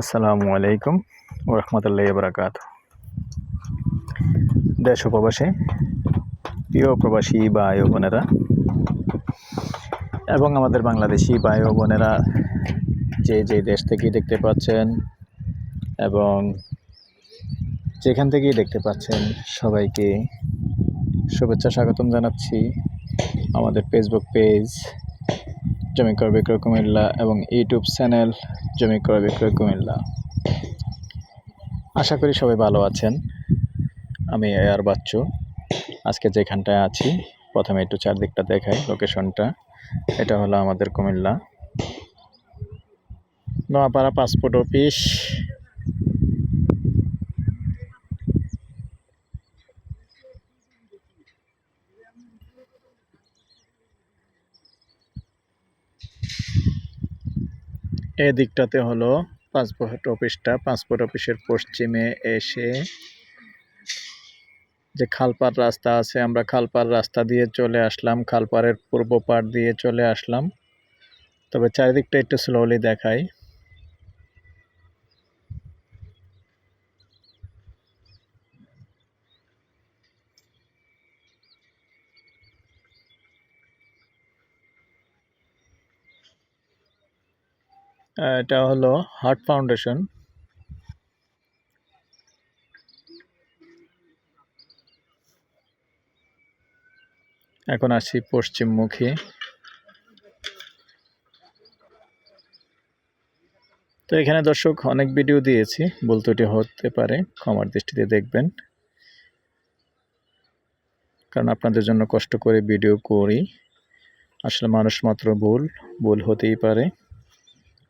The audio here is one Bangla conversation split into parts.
আসসালামু আলাইকুম ওরহমতুল্লাহ বরাকাত দেশ ও প্রবাসী, প্রিয় প্রবাসী ও বোনেরা, এবং আমাদের বাংলাদেশি ও বোনেরা, যে যে দেশ থেকেই দেখতে পাচ্ছেন এবং যেখান থেকেই দেখতে পাচ্ছেন সবাইকে শুভেচ্ছা স্বাগতম জানাচ্ছি। আমাদের ফেসবুক পেজ জমি কর বিক্রয় কুমিল্লা এবং ইউটিউব চ্যানেল জমি ক্রয় বিক্রয় কুমিল্লা। আশা করি সবাই ভালো আছেন। আমি আর বাচ্চু। আজকে যেখানটায় আছি, প্রথমে একটু চারদিকটা দেখাই লোকেশনটা। এটা হলো আমাদের কুমিল্লা। Noapara passport office. এই দিকটাতে হলো পাসপোর্ট অফিসটা। পাসপোর্ট অফিসের পশ্চিমে এসে যে খালপার রাস্তা আছে, আমরা খালপার রাস্তা দিয়ে চলে আসলাম। খালপাড়ের পূর্ব পাড় দিয়ে চলে আসলাম। তবে চারিদিকটা একটু স্লোলি দেখাই। এটা হলো হার্ট ফাউন্ডেশন। এখন আসি পশ্চিমমুখী। তো এখানে দর্শক অনেক ভিডিও দিয়েছি, ভুল ত্রুটি হতে পারে, ক্ষমার দৃষ্টিতে দেখবেন। কারণ আপনাদের জন্য কষ্ট করে ভিডিও করি। আসলে মানুষ মাত্র ভুল ভুল হতেই পারে।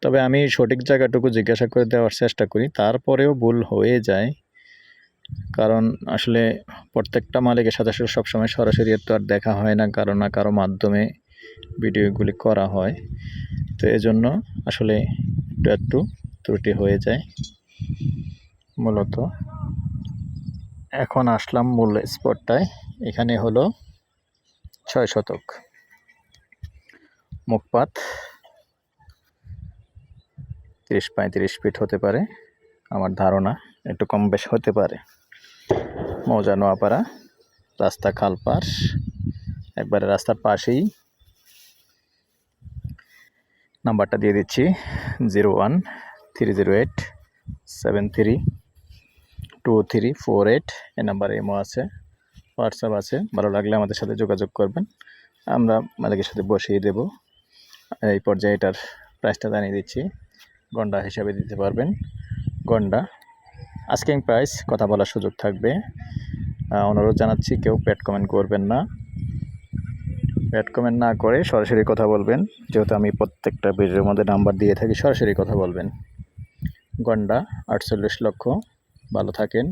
তবে আমি সঠিক জায়গাটুকু জিজ্ঞাসা করে দেওয়ার চেষ্টা করি। তারপরেও ভুল হয়ে যায়। কারণ আসলে প্রত্যেকটা মালিকের সাথে সবসময় সরাসরি তো আর দেখা হয় না, কারও না কারও মাধ্যমে ভিডিওগুলি করা হয়। তো এজন্য আসলে একটু একটু ত্রুটি হয়ে যায়, মূলত। এখন আসলাম মূল স্পটটায়। এখানে হলো ছয় শতক। মুখপাত তিরিশ পঁয়ত্রিশ ফিট হতে পারে। আমার ধারণা একটু কম বেশ হতে পারে। মৌজা নোয়াপাড়া, রাস্তা খালপার একবারে রাস্তার পাশেই। নাম্বারটা দিয়ে দিচ্ছি, zero one three zero eight seven three two three four eight. এই নাম্বারে এমও আছে, হোয়াটসঅ্যাপ আছে, ভালো লাগলে আমাদের সাথে যোগাযোগ করবেন। আমরা মালিকের সাথে বসিয়ে দেব। এই পর্যায়ে এটার প্রাইসটা জানিয়ে দিচ্ছি। গন্ডা হিসাবে দিতে পারবেন। গন্ডা আস্কিং প্রাইস কথা বলার সুযোগ থাকবে। অনুরোধ জানাচ্ছি, কেউ প্যাড কমেন্ট করবেন না। প্যাড কমেন্ট না করে সরাসরি কথা বলবেন। যেহেতু আমি প্রত্যেকটা ভিডিওর মধ্যে নাম্বার দিয়ে থাকি, সরাসরি কথা বলবেন। গন্ডা, আটচল্লিশ লক্ষ। ভালো থাকেন,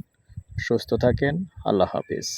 সুস্থ থাকেন। আল্লাহ হাফিজ।